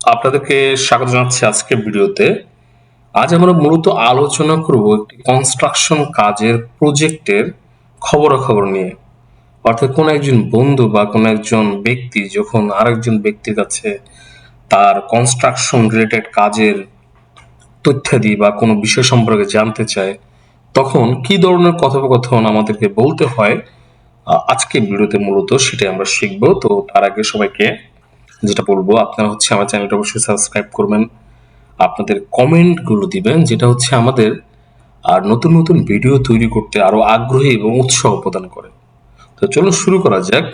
আপনাদেরকে স্বাগত জানাচ্ছি আজকের ভিডিওতে। আজ আমরা মূলত আলোচনা করব একটি কনস্ট্রাকশন কাজের প্রজেক্টের খবরাখবর নিয়ে। অর্থাৎ কোন একজন বন্ধু বা কোন একজন ব্যক্তি যখন আরেকজন ব্যক্তির কাছে তার কনস্ট্রাকশন রিলেটেড কাজের তথ্যাদি বা কোনো বিষয় সম্পর্কে জানতে চায়, তখন কি ধরনের কথোপকথন আমাদেরকে বলতে হয় আজকে ভিডিওতে মূলত সেটাই আমরা শিখব। তো তার আগে সবাইকে যেটা বলব, আপনারা হচ্ছে আমার চ্যানেলটা অবশ্যই সাবস্ক্রাইব করবেন। আপনাদের কমেন্টগুলো দিবেন, যেটা হচ্ছে আমাদের আর নতুন নতুন ভিডিও তৈরি করতে আরও আগ্রহী এবং উৎসাহ প্রদান করে। তো চলো শুরু করা যাক।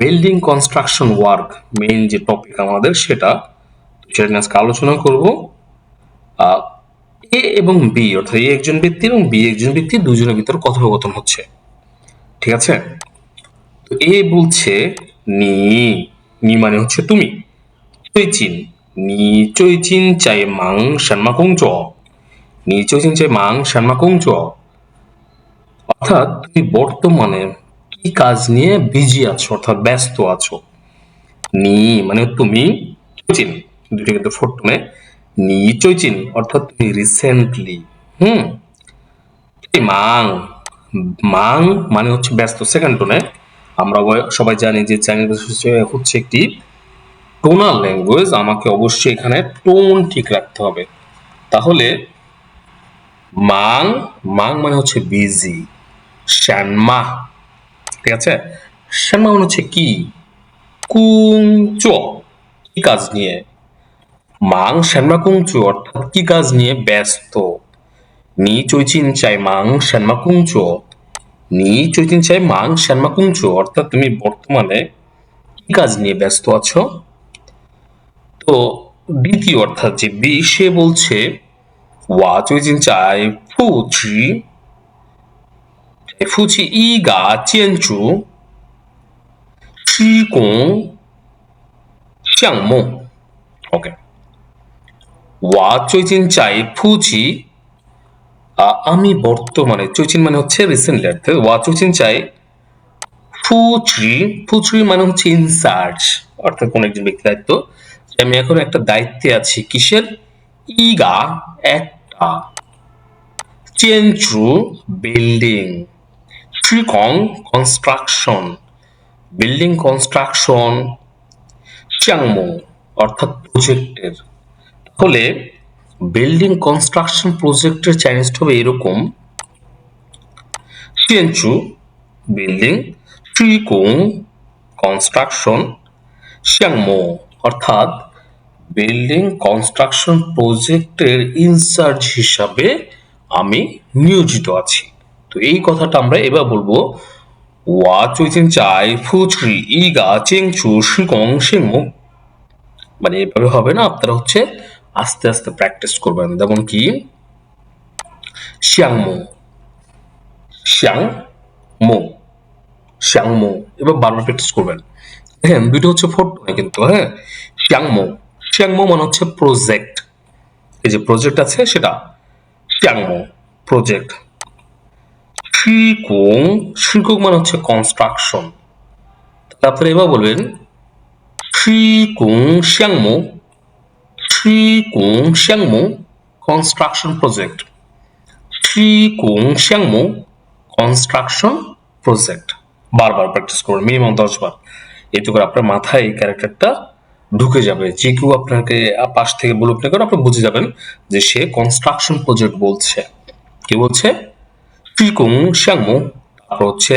বিল্ডিং কনস্ট্রাকশন ওয়ার্ক মেইন যে টপিক আমাদের সেটা সেটা নিয়ে আজকে আলোচনা করব। এ এবং বি অর্থাৎ এ একজন ব্যক্তি এবং বি একজন ব্যক্তি দুজনের ভিতর কথোপকথন হচ্ছে। ঠিক আছে? তো এ বলছে নি নি মানে হচ্ছে তুমি। চৈচিন নি চৈচিন চাই মাং সানমা কুংচ নি চৈচিন চাই মাং সানমা কুংচ অর্থাৎ তুমি বর্তমানে কি কাজ নিয়ে বিজি আছো, অর্থাৎ ব্যস্ত আছো? নি মানে তুমি চৈচিন দুটি কিন্তু ফোর্টনে নি চৈচিন অর্থাৎ তুমি রিসেন্টলি হুম? মাং। মাং মানে হচ্ছে ব্যস্ত। সেকেন্ড টোনে আমরা সবাই জানি যে চাইনিজ হচ্ছে একটি টোনাল ল্যাঙ্গুয়েজ, আমাকে অবশ্যই এখানে টোন ঠিক রাখতে হবে। তাহলে, মাং মাং মানে হচ্ছে বিজি শ্যানমা, ঠিক আছে? শ্যানমা মানে হচ্ছে কি? কুং কি কাজ নিয়ে? মাং শ্যানমা কুং অর্থাৎ কি কাজ নিয়ে? ব্যস্ত। নি চৈচিন চাই, মাং শ্যানমা কুং চো নি চৈচিন চাই মাং শ্যানমা কুং চো অর্থাৎ তুমি বর্তমানে কাজ নিয়ে ব্যস্ত আছো? তো দ্বিতীয় অর্থাৎ যে বি, সে বলছে, ওয়া চৈচিন চাই ফুচি ফুচি ই গা চ্যাংমো ওকে ওয়া চৈচিন চাই ফুচি আমি বর্তমানে চৈচিন মানে হচ্ছে রিসেন্টলি অর্থাৎ ওয়া চৈচিন চাই ফুচি ফুচি মানে হচ্ছে ইনচার্জ অর্থাৎ কোন একজন ব্যক্তি দায়িত্ব। আমি এখন একটা দায়িত্বে আছি কিসের? ইগা, একটা চেঞ্চু বিল্ডিং শ্রীকং কনস্ট্রাকশন বিল্ডিং কনস্ট্রাকশন চ্যাংমো, অর্থাৎ প্রজেক্টের তাহলে বিল্ডিং কনস্ট্রাকশন প্রজেক্টের চাইনিজটা হবে এরকম। বিল্ডিং শ্রীকং কনস্ট্রাকশন শ্যাংমো অর্থাৎ বিল্ডিং কনস্ট্রাকশন প্রজেক্টের ইনচার্জ হিসাবে আমি নিয়োজিত আছি। তো এই কথাটা আমরা এবার বলব। ওয়া চৈচিন চাই, ফুচরি, ইগা, চেংচু, শিকং শিংমু মানে এভাবে হবে না, আপনারা হচ্ছে আস্তে আস্তে প্র্যাকটিস করবেন যেমন কি? শ্যাংমো শ্যাং মো শ্যাংমো এবার বারবার প্র্যাকটিস করবেন। হ্যাঁ দুটো হচ্ছে ফোর্ট কিন্তু হ্যাঁ। শ্যাংমো শ্যাংমো মানে হচ্ছে প্রজেক্ট এই যে প্রজেক্ট আছে সেটা। শ্যাংমো প্রজেক্ট শ্রীকুং। শ্রীকুং মানে হচ্ছে কনস্ট্রাকশন তারপরে এবার বলবেন, শ্রীকুং শ্যাংমো শ্রীকুং শ্যাংমো কনস্ট্রাকশন প্রজেক্ট শ্রীকুং শ্যাংমো কনস্ট্রাকশন প্রজেক্ট বারবার প্র্যাকটিস করুন মিনিমাম দশ বার এতে করে আপনার মাথায় এই ক্যারেক্টারটা ঢুকে যাবে। যে কেউ আপনাকে পাশ থেকে বলুক না কেন, আপনি বুঝে যাবেন যে সে কনস্ট্রাকশন প্রজেক্ট বলছে। কি বলছে? শ্রীকুং শ্যাংমু তারপর হচ্ছে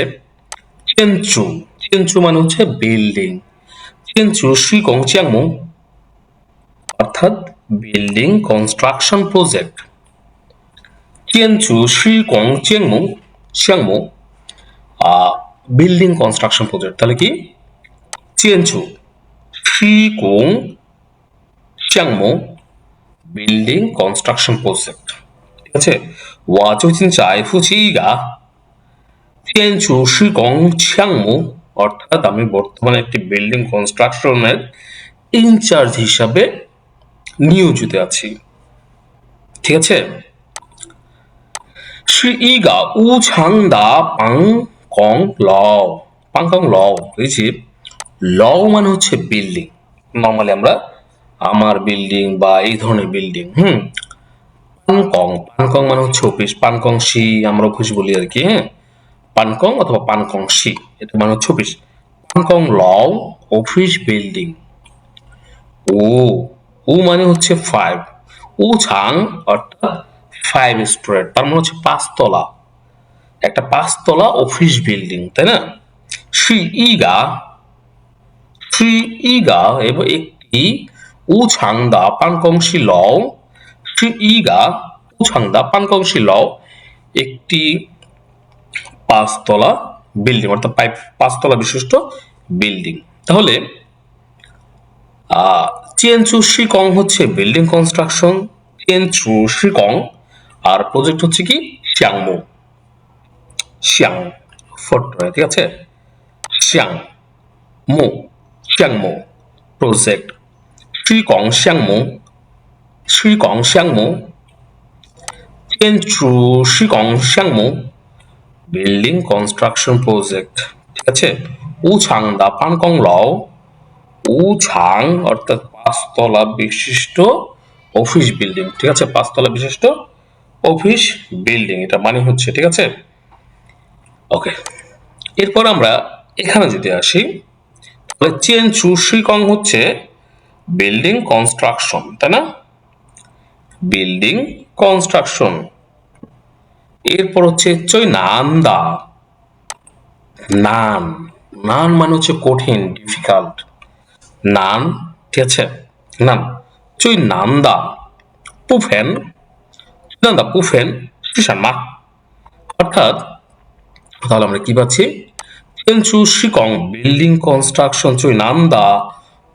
চেনচু চেনচু মানে হচ্ছে বিল্ডিং চেনচু শ্রীকং চ্যাংমু অর্থাৎ বিল্ডিং কনস্ট্রাকশন প্রজেক্ট চেনচু শ্রী কং চেংমু শ্যাংমু বিল্ডিং কনস্ট্রাকশন প্রজেক্ট তাহলে কি? চেনচু শ্রী কং বিল্ডিং কনস্ট্রাকশন প্রজেক্ট ঠিক আছে? ওয়াচিন চাইফু চিগা চেনচু শ্রী কং শ্যাংমু অর্থাৎ আমি বর্তমানে একটি বিল্ডিং কনস্ট্রাকশনের ইনচার্জ হিসাবে নিয়োজিত আছি। ঠিক আছে? সি ইগা উ ছাং দা পাং কং ল পাং কং ল এই ল মানে হচ্ছে বিল্ডিং নর্মালি আমরা আমার বিল্ডিং বা এই ধরনের বিল্ডিং হুম? পানকং পানকং মানে হচ্ছে অফিস পানকং সি আমরা অফিস বলি আর কি হ্যাঁ? পানকং অথবা পানকং সি, এটা মানে হচ্ছে অফিস পানকং ল অফিস বিল্ডিং ও ও মানে হচ্ছে ফাইভ ও ছাং অর্থাৎ ফাইভ স্টোরেড তার মানে হচ্ছে পাঁচতলা। একটা পাঁচতলা অফিস বিল্ডিং তাই না? শ্রী ইগা শ্রী ইগা, এবং একটি উছাংদা পানকংশী লও। শ্রী ইগা উছাংদা পানকংশী লও। একটি পাঁচতলা বিল্ডিং অর্থাৎ পাঁচতলা বিশিষ্ট বিল্ডিং তাহলে চিয়েনচু শ্রীকং হচ্ছে বিল্ডিং কনস্ট্রাকশন চিয়েনচু শ্রীকং? আর প্রজেক্ট হচ্ছে কি? শ্যাংমু। শ্যাং ফটো ঠিক আছে? শ্যাং মু। শ্যাংমু। প্রজেক্ট শ্রী শ্রীকং শ্যাংমু। শ্রীকং শ্যাংমু। চিয়েনচু শ্রীকং শ্যাংমু? বিল্ডিং কনস্ট্রাকশন প্রজেক্ট ঠিক আছে? উছাং দা পানকং লও। উছাং, অর্থাৎ পাঁচতলা বিশিষ্ট অফিস বিল্ডিং ঠিক আছে? পাঁচতলা বিশিষ্ট অফিস বিল্ডিং এটা মানে হচ্ছে, ঠিক আছে? ওকে এরপর আমরা এখানে যদি আসি, তাহলে চেন চু শ্রীকং হচ্ছে বিল্ডিং কনস্ট্রাকশন তাই না? বিল্ডিং কনস্ট্রাকশন এরপর হচ্ছে চই নান্দা। নান নান মানে হচ্ছে কঠিন ডিফিকাল্ট নান, ঠিক আছে? নান চই নান্দা পুফেন। নান্দা পুফেন। মা। অর্থাৎ, তাহলে আমরা কি পাচ্ছি? চেনচু শিকং বিল্ডিং কনস্ট্রাকশন, চই নান্দা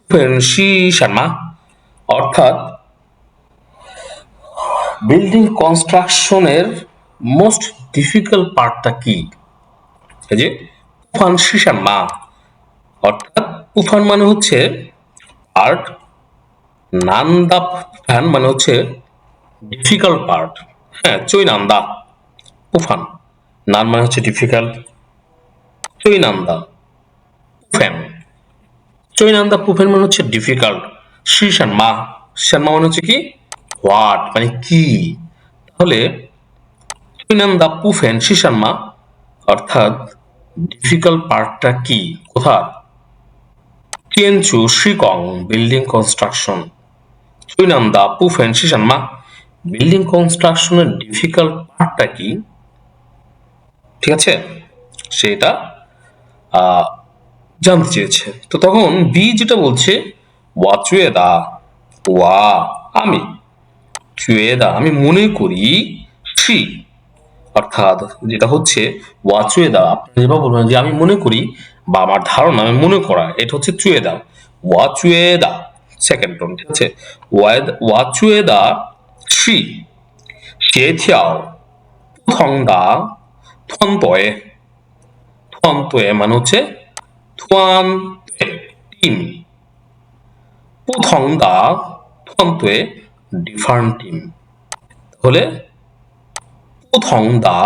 পুফেন শি শর্মা অর্থাৎ, বিল্ডিং কনস্ট্রাকশনের মোস্ট ডিফিকাল্ট পার্টটা কি? এই যে তুফান শিশান মা। অর্থাৎ তুফান মানে হচ্ছে পার্ট নান্দা তুফান মানে হচ্ছে ডিফিকাল্ট পার্ট হ্যাঁ চই নান্দা তুফান নান মানে হচ্ছে ডিফিকাল্ট চই নান্দা পুফেন চই নান্দা পুফেন মানে হচ্ছে ডিফিকাল্ট শিশান মা। শর্মা মানে হচ্ছে কি? হোয়াট মানে কি? তাহলে চৈনান্দা পুফেন শিশাম্মা অর্থাৎ ডিফিকাল্ট পার্টটা কি? কোথার টিয়েনচু শ্রীকং বিল্ডিং কনস্ট্রাকশন চৈনান্দা পুফেন শিশাম্মা বিল্ডিং কনস্ট্রাকশনের ডিফিকাল্ট পার্টটা কি? ঠিক আছে? সেটা জানতে চেয়েছে। তো তখন বি যেটা বলছে, ওয়াচুয়েদা, ওয়া, আমি। চুয়েদা আমি মনে করি শ্রী অর্থাৎ যেটা হচ্ছে, ওয়াচুয়েদা, আপনি যেভাবে বলবেন যে আমি মনে করি বা আমার ধারণা, আমি মনে করা, এটা হচ্ছে চুয়েদা ওয়াচুয়েদা সেকেন্ড টোন ঠিক আছে ওয়াচুয়েদা সে শেথিয়াও থং দা থন পয়ে থন তোয়ে মানে হচ্ছে থুয়ান টিম। প্রথম দা থন তোয়ে ডিফারেন্ট টিম। তাহলে প্রথম দা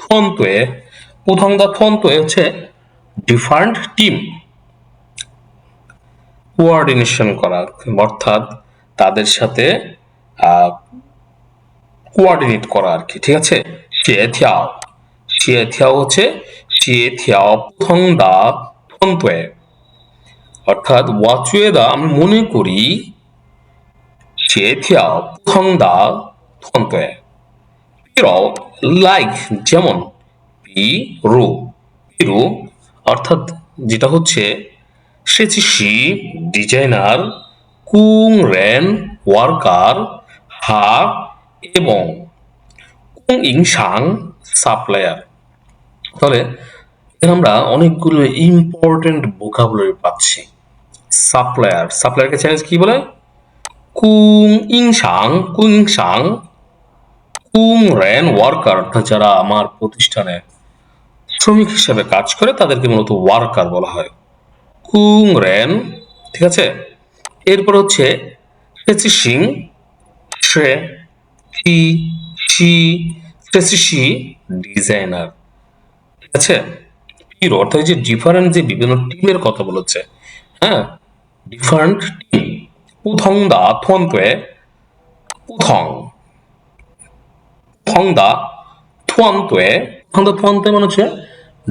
থন তোয়ে প্রথম দা থন তোয়ে হচ্ছে ডিফারেন্ট টিম। কোঅর্ডিনেশন করা, অর্থাৎ তাদের সাথে কোঅর্ডিনেট করা আর কি, ঠিক আছে? সে থিয়াও সে থিয়াও হচ্ছে সে থিয়াও প্রথম দা থন্তয়ে অর্থাৎ ওয়াচুয়ে দা, আমি মনে করি সে থিয়াও প্রথম দা থন্তয়ে পিরাও লাইক যেমন পি রু পিরু অর্থাৎ যেটা হচ্ছে সেচিসি ডিজাইনার, কুং রেন, ওয়ার্কার হা এবং কুং ইংসাং সাপ্লায়ার। তাহলে এখানে আমরা অনেকগুলো ইম্পর্টেন্ট ভোকাবুলারি পাচ্ছি। সাপ্লায়ার, সাপ্লায়ারকে চ্যালেঞ্জ কি বলে? কুং ইংসাং কুং ইংসাং, কুং রেন, ওয়ার্কার, অর্থাৎ যারা আমার প্রতিষ্ঠানে শ্রমিক হিসেবে কাজ করে, তাদেরকে মূলত ওয়ার্কার বলা হয়। কুং রেন, ঠিক আছে? এরপর হচ্ছে সেচি সিং সে সি সি সেচি সি ডিজাইনার, ঠিক আছে? পির অর্থাৎ যে ডিফারেন্ট যে বিভিন্ন টিমের কথা বলেছে হ্যাঁ? ডিফারেন্ট টিম, পুথং দা থন তুয়ে পুথং থং দা থন তুয়ে থন দা থন মানে হচ্ছে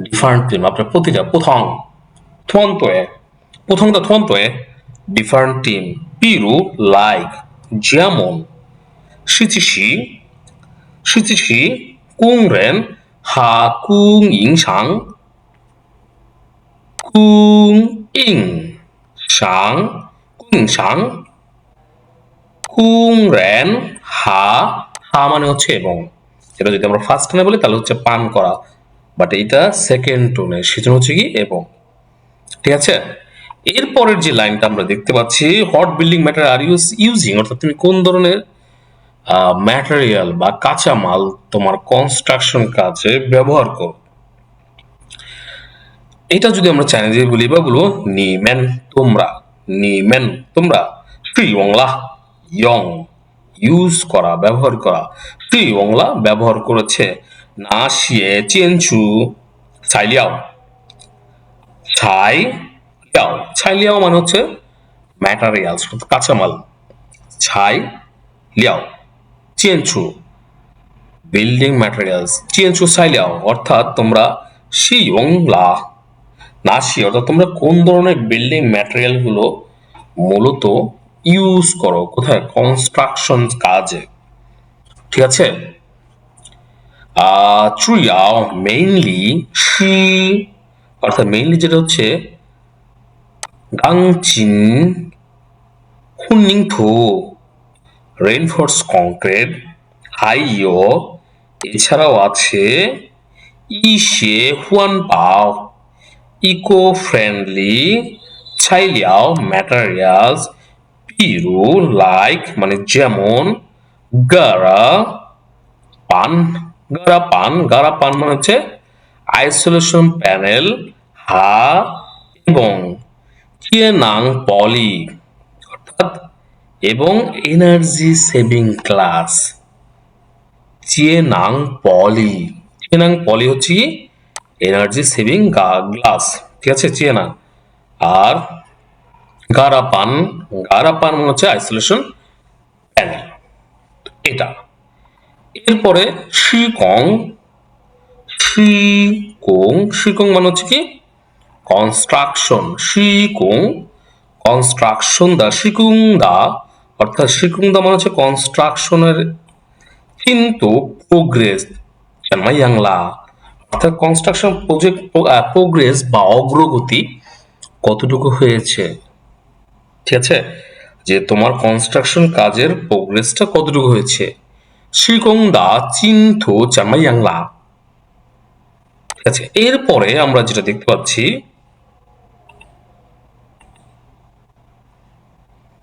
ডিফারেন্ট টিম, আপনার প্রতিটা পুথং। থন্ত্বয়ে প্রথমটা থন্ত্বয়ে ডিফারেন্ট টিম পিরু লাইক যেমন সিচিসি সিচিসি কুংরেন হা কুং ইং সাং কুং ইং সাং কুং সাং কুং রেন হা হা মানে হচ্ছে এবং। এটা যদি আমরা ফার্স্ট টোনে বলি, তাহলে হচ্ছে পান করা। বাট এইটা সেকেন্ড টোনে সেজন্য হচ্ছে কি, এবং। ঠিক আছে? এরপরের যে লাইনটা আমরা দেখতে পাচ্ছি হট বিল্ডিং ম্যাটার আর ইউজ ইউজিং অর্থাৎ তুমি কোন ধরনের ম্যাটেরিয়াল বা কাঁচামাল তোমার কনস্ট্রাকশন কাজে ব্যবহার করো? এটা যদি আমরা চাইনিজে বলি বা বলব নি মেন তোমরা, নি মেন তোমরা শ্রী বাংলা ইয়ং ইউজ করা, ব্যবহার করা। শ্রী বাংলা ব্যবহার করেছে, না শিয়ে চেনচু ছাইলিয়াও ছাই লিয়াও। ছাই লিয়াও মানে হচ্ছে ম্যাটারিয়ালস কাঁচামাল। ছাই লিয়াও। চেনচু বিল্ডিং ম্যাটেরিয়ালস। চেনচু সাইলিয়াও অর্থাৎ তোমরা শিয়ংলা। না শি অর্থাৎ তোমরা কোন ধরনের বিল্ডিং ম্যাটেরিয়ালগুলো মূলত ইউজ করো? কোথায়? কনস্ট্রাকশন কাজে। ঠিক আছে? চুইয়াও। মেইনলি শি অর্থাৎ মেইনলি যেটা হচ্ছে, গাংচিন হুননিংথু রেইনফোর্স কংক্রিট হাইও এছাড়াও আছে ইসে হুয়ান পাও ইকো ফ্রেন্ডলি ছাইলিয়াও ম্যাটেরিয়ালস, পিরু, লাইক মানে যেমন গারা পান গারা পান গারা পান মানে হচ্ছে আইসোলেশন প্যানেল, হা এবং চিয়েনাং পলি, অর্থাৎ এবং এনার্জি সেভিং গ্লাস চিয়েনাং পলি চিয়েনাং পলি হচ্ছে এনার্জি সেভিং গ্লাস, ঠিক আছে? চিয়েনাং আর গারাপান গারাপান মানে হচ্ছে আইসোলেশন প্যানেল। এটা। এরপরে শিকং শিকং শিকং মানে হচ্ছে কি? কনস্ট্রাকশন শিকুং কনস্ট্রাকশন দা, শিকুং দা। অর্থাৎ শিকুং দা মানে হচ্ছে কনস্ট্রাকশনের কিন্তু প্রোগ্রেস জানমাইয়াংলা অর্থাৎ কনস্ট্রাকশন প্রজেক্ট প্রোগ্রেস বা অগ্রগতি কতটুকু হয়েছে? ঠিক আছে? যে তোমার কনস্ট্রাকশন কাজের প্রোগ্রেসটা কতটুকু হয়েছে? শিকং দা, চিন্থু জানমাইয়াংলা ঠিক আছে। এরপরে আমরা যেটা দেখতে পাচ্ছি